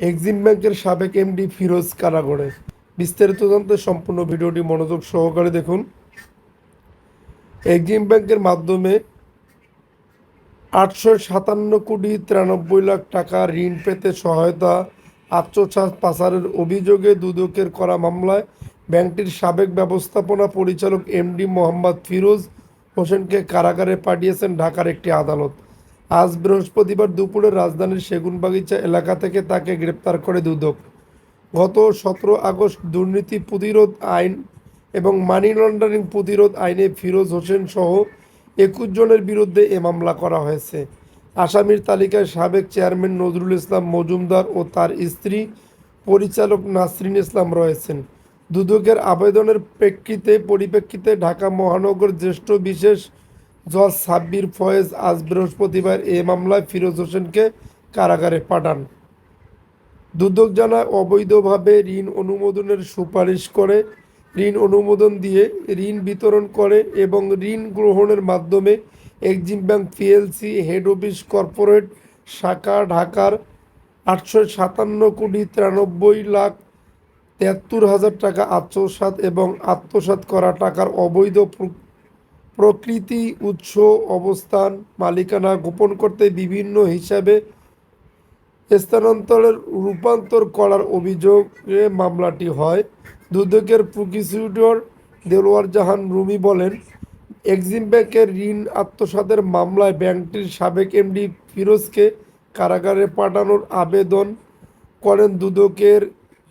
Exim ব্যাংকের সাবেক MD Firoz কারাগড়ে। বিস্তারিত জানতে সম্পূর্ণ ভিডিওটি মনোযোগ সহকারে দেখুন। এক্সিম ব্যাংকের মাধ্যমে আটশো সাতান্ন কোটি তিরানব্বই লাখ টাকা ঋণ পেতে সহায়তা আত্মসাৎ পাচারের অভিযোগে দুদকের করা মামলায় ব্যাংকটির সাবেক ব্যবস্থাপনা পরিচালক এমডি মোহাম্মদ ফিরোজ হোসেনকে কারাগারে পাঠিয়েছেন ঢাকার একটি আদালত। আজ বৃহস্পতিবার দুপুরে রাজধানীর সেগুনবাগিচা এলাকা থেকে তাকে গ্রেপ্তার করে দুদক। গত সতেরো আগস্ট দুর্নীতি প্রতিরোধ আইন এবং মানি লন্ডারিং প্রতিরোধ আইনে ফিরোজ হোসেন সহ একুশ জনের বিরুদ্ধে এ মামলা করা হয়েছে। আসামির তালিকায় সাবেক চেয়ারম্যান নজরুল ইসলাম মজুমদার ও তার স্ত্রী পরিচালক নাসরিন ইসলাম রয়েছেন। দুদকের আবেদনের প্রেক্ষিতে পরিপ্রেক্ষিতে ঢাকা মহানগর জ্যেষ্ঠ বিশেষ জজ সাব্বির ফয়েজ আজ বৃহস্পতিবার এ মামলায় ফিরোজ হোসেনকে কারাগারে পাঠান। দুদক জানায়, অবৈধভাবে ঋণ অনুমোদনের সুপারিশ করে, ঋণ অনুমোদন দিয়ে ঋণ বিতরণ করে এবং ঋণ গ্রহণের মাধ্যমে Exim bank PLC head office corporate শাখা ঢাকার আটশো সাতান্ন কোটি তিরানব্বই লাখ তেহাত্তর হাজার টাকা আত্মসাৎ এবং আত্মসাৎ করা টাকার অবৈধ প্রকৃতি, উৎস, অবস্থান, মালিকানা গোপন করতে বিভিন্ন হিসাবে স্থানান্তরের রূপান্তর করার অভিযোগে মামলাটি হয়। দুদকের প্রসিকিউটর দেলোয়ার জাহান রুমি বলেন, এক্সিম ব্যাংকের ঋণ আত্মসাতের মামলায় ব্যাংকটির সাবেক এমডি ফিরোজকে কারাগারে পাঠানোর আবেদন করেন দুদকের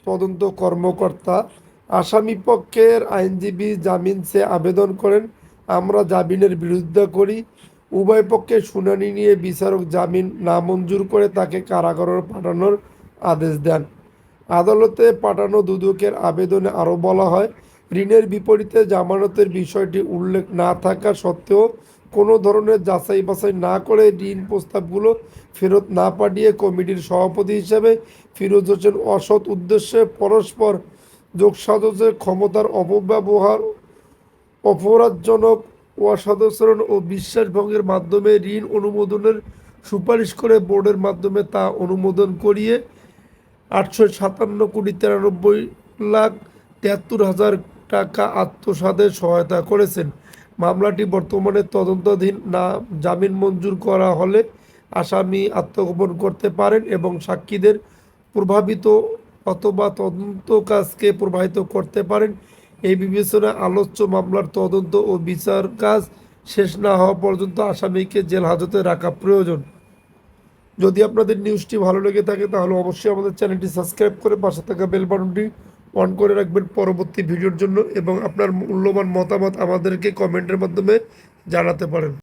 তদন্ত কর্মকর্তা। আসামি পক্ষের আইনজীবী জামিন সে আবেদন করেন আমরা জামিনের বিরোধিতা করি। উভয় পক্ষে শুনানি নিয়ে বিচারক জামিন নামঞ্জুর করে তাকে কারাগারে পাঠানোর আদেশ দেন। আদালতে পাঠানো দুদকের আবেদনে আরও বলা হয়, ঋণের বিপরীতে জামানতের বিষয়টি উল্লেখ না থাকা সত্ত্বেও কোনো ধরনের যাচাই বাছাই না করে ঋণ প্রস্তাবগুলো ফেরত না পাঠিয়ে কমিটির সভাপতি হিসেবে ফিরোজ হোসেন অসৎ উদ্দেশ্যে পরস্পর যোগসাজসের ক্ষমতার অপব্যবহার অপরাধজনক অসাধারণ ও বিশ্বাসভঙ্গের মাধ্যমে ঋণ অনুমোদনের সুপারিশ করে বোর্ডের মাধ্যমে তা অনুমোদন করিয়ে আটশো সাতান্ন কোটি তিরানব্বই লাখ তিয়াত্তর হাজার টাকা আত্মসাদের সহায়তা করেছেন। মামলাটি বর্তমানে তদন্তাধীন না, জামিন মঞ্জুর করা হলে আসামি আত্মগোপন করতে পারেন এবং সাক্ষীদের প্রভাবিত অথবা তদন্ত কাজকে প্রবাহিত করতে পারেন এই বিবেচনায় আলোচ্য মামলার তদন্ত ও বিচার কাজ শেষ না হওয়া পর্যন্ত আসামিকে জেল হাজতে রাখা প্রয়োজন। যদি আপনাদের নিউজটি ভালো লেগে থাকে, তাহলে অবশ্যই আমাদের চ্যানেলটি সাবস্ক্রাইব করে পাশে থাকা বেল বাটনটি অন করে রাখবেন পরবর্তী ভিডিওর জন্য এবং আপনার মূল্যবান মতামত আমাদেরকে কমেন্টের মাধ্যমে জানাতে পারেন।